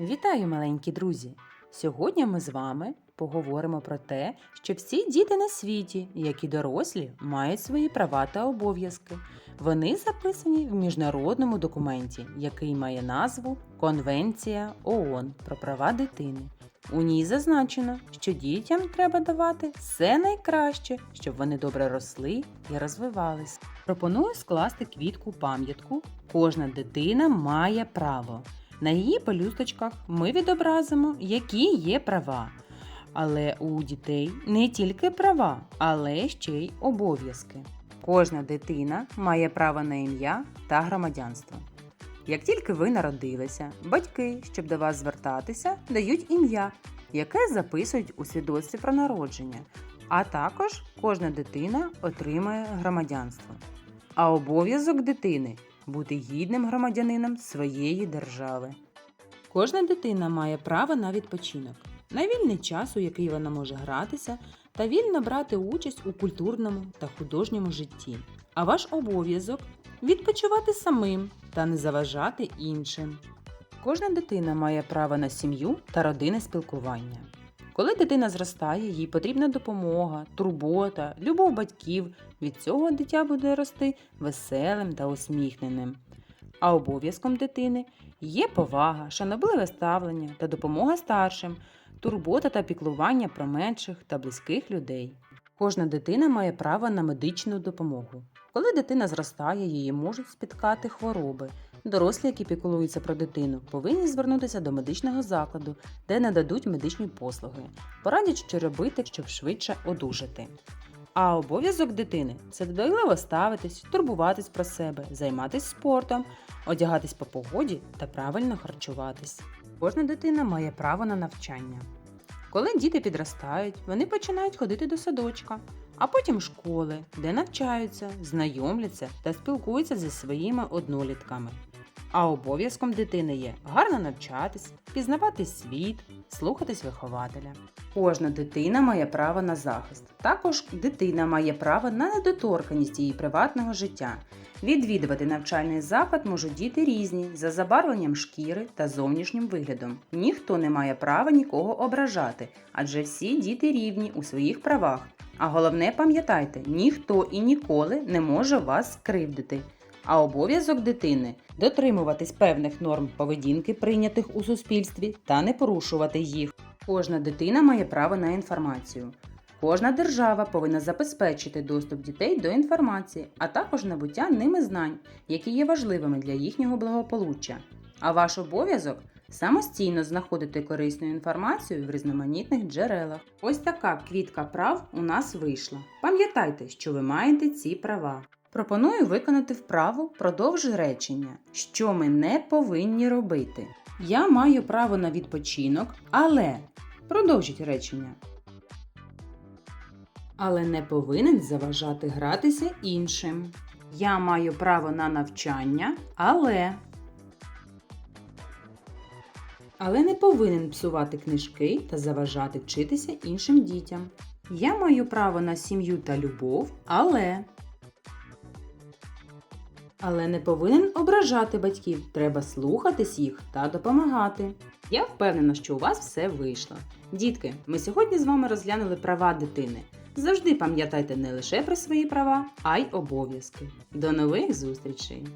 Вітаю, маленькі друзі! Сьогодні ми з вами поговоримо про те, що всі діти на світі, як і дорослі, мають свої права та обов'язки. Вони записані в міжнародному документі, який має назву Конвенція ООН про права дитини. У ній зазначено, що дітям треба давати все найкраще, щоб вони добре росли і розвивались. Пропоную скласти квітку пам'ятку. Кожна дитина має право. На її пелюсточках ми відобразимо, які є права. Але у дітей не тільки права, але ще й обов'язки. Кожна дитина має право на ім'я та громадянство. Як тільки ви народилися, батьки, щоб до вас звертатися, дають ім'я, яке записують у свідоцтві про народження. А також кожна дитина отримає громадянство. А обов'язок дитини бути гідним громадянином своєї держави. Кожна дитина має право на відпочинок, на вільний час, у який вона може гратися, та вільно брати участь у культурному та художньому житті. А ваш обов'язок відпочивати самим та не заважати іншим. Кожна дитина має право на сім'ю та родинне спілкування. Коли дитина зростає, їй потрібна допомога, турбота, любов батьків. Від цього дитя буде рости веселим та усміхненим. А обов'язком дитини є повага, шанобливе ставлення та допомога старшим, турбота та піклування про менших та близьких людей. Кожна дитина має право на медичну допомогу. Коли дитина зростає, її можуть спіткати хвороби. Дорослі, які піклуються про дитину, повинні звернутися до медичного закладу, де нададуть медичні послуги, порадять, що робити, щоб швидше одужати. А обов'язок дитини це дбайливо ставитись, турбуватись про себе, займатися спортом, одягатись по погоді та правильно харчуватись. Кожна дитина має право на навчання. Коли діти підростають, вони починають ходити до садочка, а потім школи, де навчаються, знайомляться та спілкуються зі своїми однолітками. А обов'язком дитини є гарно навчатись, пізнавати світ, слухатись вихователя. Кожна дитина має право на захист. Також дитина має право на недоторканість її приватного життя. Відвідувати навчальний заклад можуть діти різні за забарвленням шкіри та зовнішнім виглядом. Ніхто не має права нікого ображати, адже всі діти рівні у своїх правах. А головне пам'ятайте, ніхто і ніколи не може вас скривдити. А обов'язок дитини дотримуватись певних норм поведінки, прийнятих у суспільстві, та не порушувати їх. Кожна дитина має право на інформацію. Кожна держава повинна забезпечити доступ дітей до інформації, а також набуття ними знань, які є важливими для їхнього благополуччя. А ваш обов'язок самостійно знаходити корисну інформацію в різноманітних джерелах. Ось така квітка прав у нас вийшла. Пам'ятайте, що ви маєте ці права. Пропоную виконати вправу продовж речення, що ми не повинні робити. Я маю право на відпочинок, але продовжіть речення. Але не повинен заважати гратися іншим. Я маю право на навчання, але. Але не повинен псувати книжки та заважати вчитися іншим дітям. Я маю право на сім'ю та любов, але. Але не повинен ображати батьків. Треба слухатись їх та допомагати. Я впевнена, що у вас все вийшло. Дітки, ми сьогодні з вами розглянули права дитини. Завжди пам'ятайте не лише про свої права, а й обов'язки. До нових зустрічей!